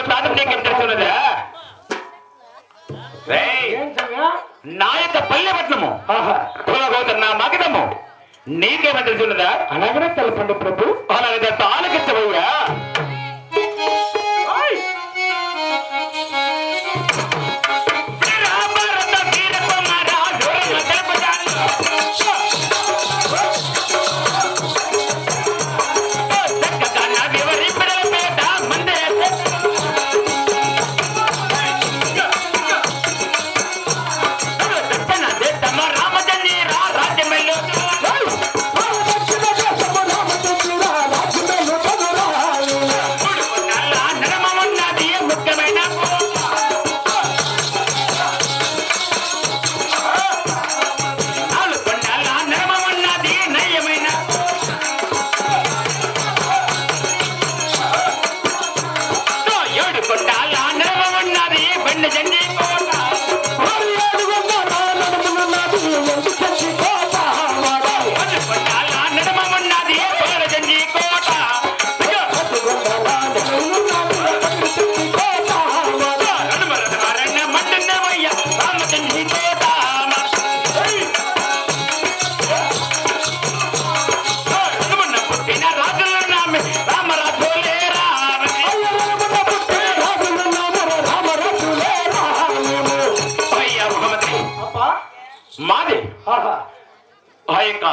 నా ప్రాథమిక నీకు ఏం సమయ నా యొక్క పల్లెపట్నము ఆహా. కులగోత నా మగదము నీకేమో తెలుసున్నదా అలాగనే తెలపండి ప్రభు. అలాగే ఆలకించవయ్యా మాది. ఆ యొక్క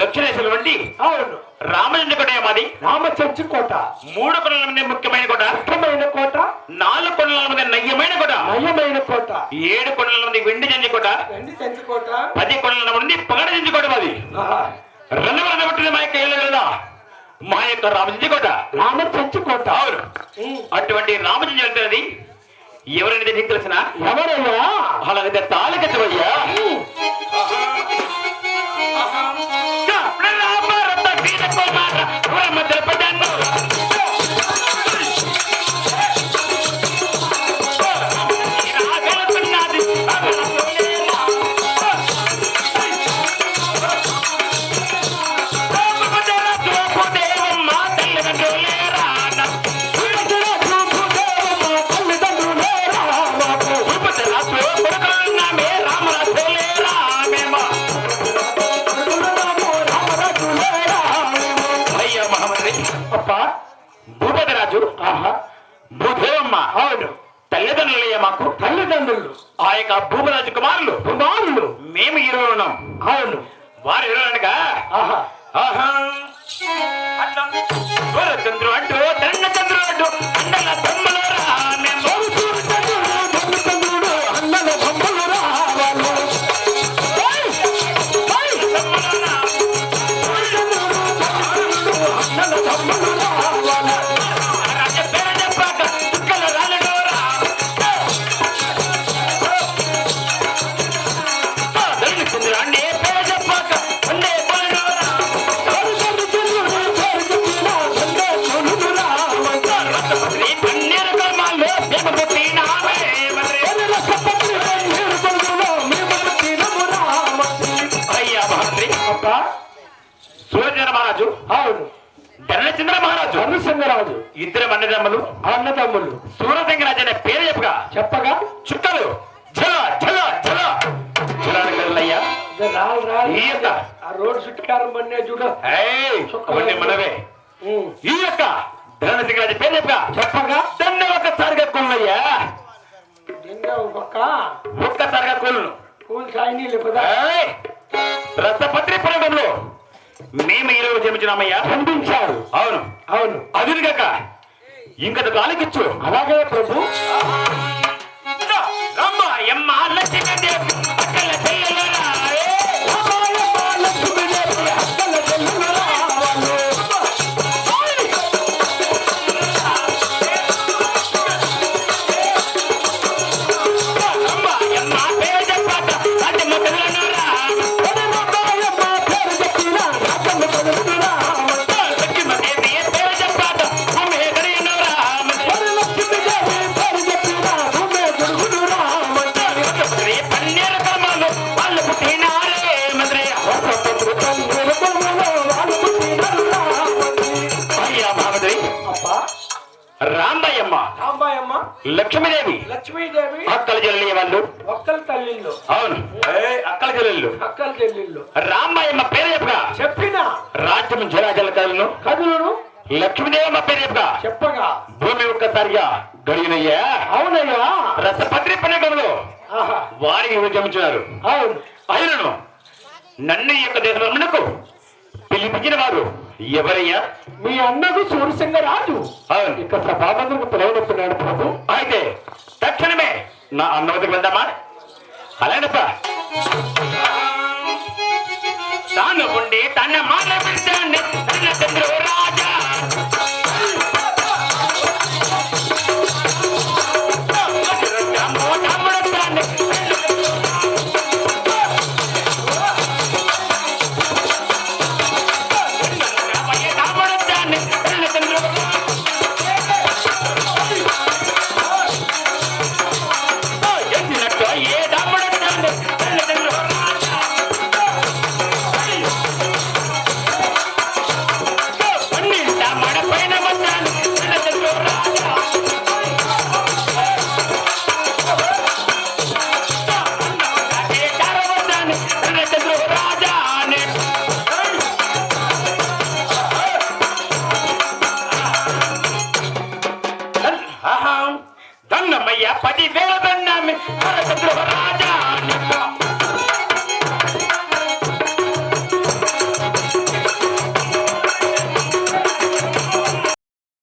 దక్షిణేశ్వరం వంటి అవును. రామచంద్ర కోట మాది? రామచంచి కోట. మూడు కొండల మంది ముఖ్యమైన కోట? ముఖ్యమైన కోట. నాలుగు కొండల మంది నయ్యమైన కోట? నయమైన కోట. ఏడు కొండల మంది వెండి జంజి కోట? ఎండి చెంచి కోట. పది కొండల మంది పగడ జంజి కోట మాది. ఆహా. రెండవ పుట్టిన మా యొక్క ఏళ్ళు కదా మా యొక్క రామచంద్రి కోట. రామచంచి కోట. అవును. అటువంటి రామచంద్ర అంటున్నది ఎవరైనా నీకు తెలిసిన? ఎవరయ్యా? అలాగే తాళకెత్తవయ్యా తల్లిదండ్రులయ్యా మాకు. తల్లిదండ్రులు. ఆ యొక్క భూపరాజు కుమారులు. కుమారులు. మేము ఇరువురు ఉన్నాం. అవును. వారు ఇరువురు అనగా అంటూ చంద్రుడు అంటూ అండల బొమ్మలు రా మేము. మహంత్రి సూర్యచంద్ర మహారాజు అవును. ధనచంద్ర మహారాజు ధనుసింగరాజు ఇద్దరు అన్నదమ్ములు? అన్నదమ్ములు. సూరసింగరాజు అనే పేరు చెప్పగా? చెప్పగా? చుక్కలు. జల జల జల జలాలయ్యా ఇదే రాళ్ళు రాళ్ళు ఈ యొక్క ఆ రోడ్ చుట్టుకారం పన్నే చూడు. ఏయ్, అవన్నీ మనవే. ఈ యొక్క పేరు చెప్పగా? చెప్పగా? దాన్ని ఒక్కసారిగా కొల్లయ్యా కొల్లు పూలు సాయి ఏయ్, రసపత్రి పర్వతంలో మేము ఈరోజు జన్మించినామయ్యా? ఖండించారు అవును. అవును. అదును కాక ఇంకత కాలికిచ్చు అలాగే ప్రభు. రమ్మ ఎమ్మ లక్ష్మీదేవి లక్ష్మీదేవి అక్కల చెల్లెలి వాళ్ళు ఒక్కల తల్లిళ్ళు. అవును. అక్కల చెల్లెళ్ళు. అక్కల చెల్లిళ్ళు. రాంబయ్యమ్మ పేరు చెప్పుగా. చెప్పిన. రాజ్యం జలాజల కథలను కదులను లక్ష్మీదేవమ్మ పేరు చెప్పుగా. భూమి ఒక్కసారిగా గడిగినయ్యా. అవునయ్యా. రసపత్రి పన్నెండులో ఆహా. వారికి విభజించున్నారు అవును. అయినను నన్ను ఈ యొక్క దేశమునకు పిలిపించిన వారు ఎవరయ్యా? మీ అన్నకు సూరసింగ రాజు అవును. ఇక సభామందులకు పిలవనొప్పున్నాడు ప్రభు. అయితే తక్షణమే నా అన్నవతికి వెళ్దామా అలానప్ప తాను ఉండి తన మాట పెడతాను తన చంద్రుడు